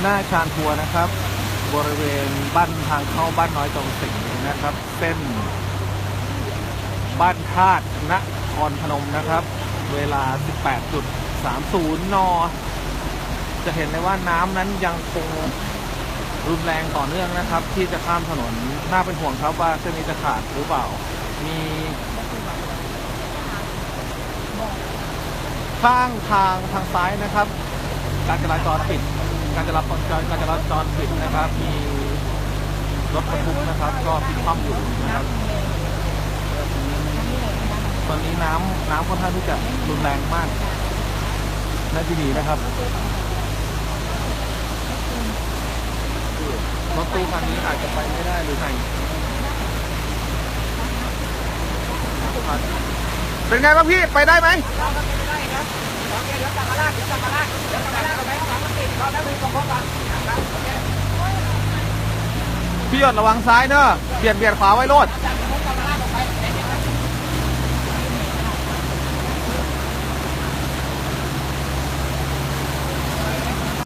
หน้าชานทัวร์นะครับ บริเวณบ้านทางเข้าบ้านน้อยจงสิงห์นะครับ เส้น บ้านธาตุนครพนมนะครับ เวลา 18.30 น จะเห็นได้ว่าน้ำนั้นยังคงรุนแรงต่อเนื่องนะครับ ที่จะข้ามถนนน่าเป็นห่วงครับว่าเส้นนี้จะขาดหรือเปล่า มีข้างทางทางซ้ายนะครับ การจราจรปิด การจราจรการจราจรปิดนะครับ มีรถบรรทุกนะครับ ก็พลิกคว่ำอยู่นะครับ ตอนนี้น้ำน้ำค่อนข้างที่จะรุนแรงมากน่าจะดีนะครับ รถตู้คันนี้อาจจะไปไม่ได้หรือไงเป็นไงบ้างพี่ ไปได้ไหม พี่ยดระวังซ้ายเนอะเบียดเบียดขวาไว้โลด